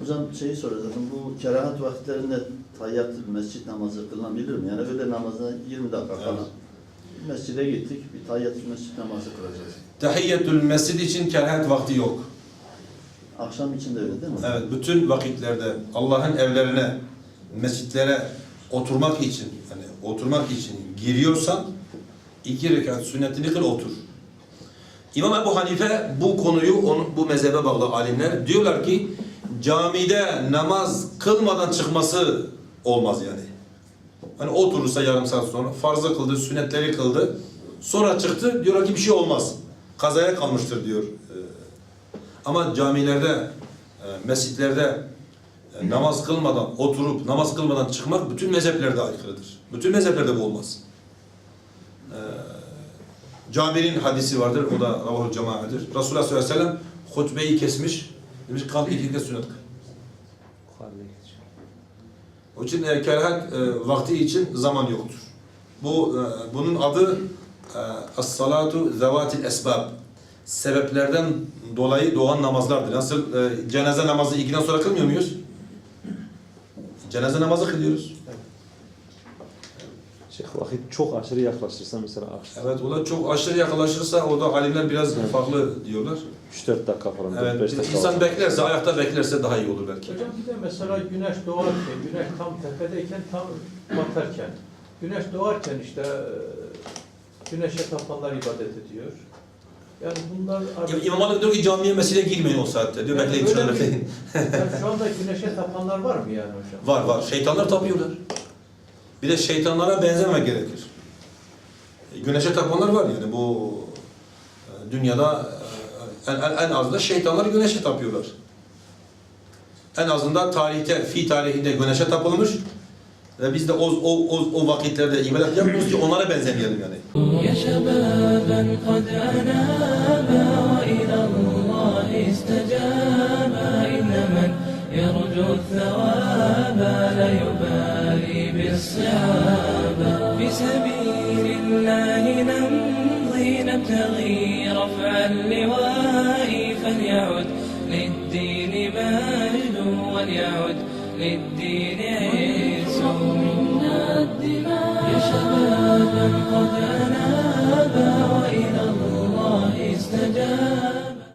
Hocam şeyi soracaktım. Bu kerahat vakitlerinde tayyat mescit namazı kılınabilir mi? Yani öğle namazına 20 dakika kala mescide gittik. Bir tayyat mescit namazı kılacağız. Tahiyyetül mescid için kerahat vakti yok. Akşam için de öyle değil mi? Evet, bütün vakitlerde Allah'ın evlerine, mescitlere oturmak için, hani oturmak için giriyorsan iki rekat sünnetini kıl otur. İmam Ebu Hanife bu konuyu, onu, bu mezhebe bağlı alimler diyorlar ki camide namaz kılmadan çıkması olmaz yani. Hani oturursa yarım saat sonra farzı kıldı, sünnetleri kıldı. Sonra çıktı diyorlar ki bir şey olmaz. Kazaya kalmıştır diyor. Ee, Ama camilerde, e, mescitlerde e, namaz kılmadan oturup namaz kılmadan çıkmak bütün mezheplerde aykırıdır. Bütün mezheplerde bu olmaz. Cabir'in hadisi vardır. O da Ravahul Cemaat'tir. Resulullah sallallahu aleyhi ve sellem hutbeyi kesmiş. Demiş kalk iki kez sünnet kıl. O için e, kerahat e, vakti için zaman yoktur. Bu e, bunun adı e, as-salatu zevatil esbab. Sebeplerden dolayı doğan namazlardır. Nasıl e, cenaze namazı ikiden sonra kılmıyor muyuz? Cenaze namazı kılıyoruz. Şeyh vakit çok aşırı yaklaşırsa mesela akşam Evet, o da çok aşırı yaklaşırsa orada alimler biraz farklı diyorlar. 3-4 dakika falan, 4-5 Evet, dakika. insan beklerse, ayakta beklerse daha iyi olur belki. Hocam bir de mesela güneş doğarken, güneş tam tepedeyken, tam batarken, güneş doğarken işte e, güneşe tapanlar ibadet ediyor. Yani bunlar İmam- İmam Malik diyor ki camiye mescide girmeyin o saatte diyor. Yani bekleyin öyle bir- bekleyin. yani şu anda güneşe tapanlar var mı yani hocam? Var var. Şeytanlar tapıyorlar. Bir de şeytanlara benzemek gerekir. E, Güneşe tapanlar var yani bu e, dünyada e, en, en, en az da şeytanlar güneşe tapıyorlar. En azından tarihte, fi tarihinde güneşe tapılmış ve biz de o, o, o, o vakitlerde ibadet yapmıyoruz ki onlara benzemeyelim yani. يا شبابا قد أنابا وإلى الله استجابا إن من يرجو الثواب لا يبالي بالصعاب في سبيل الله نمضي نبتغي رفع اللواء فليعد للدين مجد وليعد للدين عز. منا الدماء يا شبابا قد أنابا وإلى الله استجاب.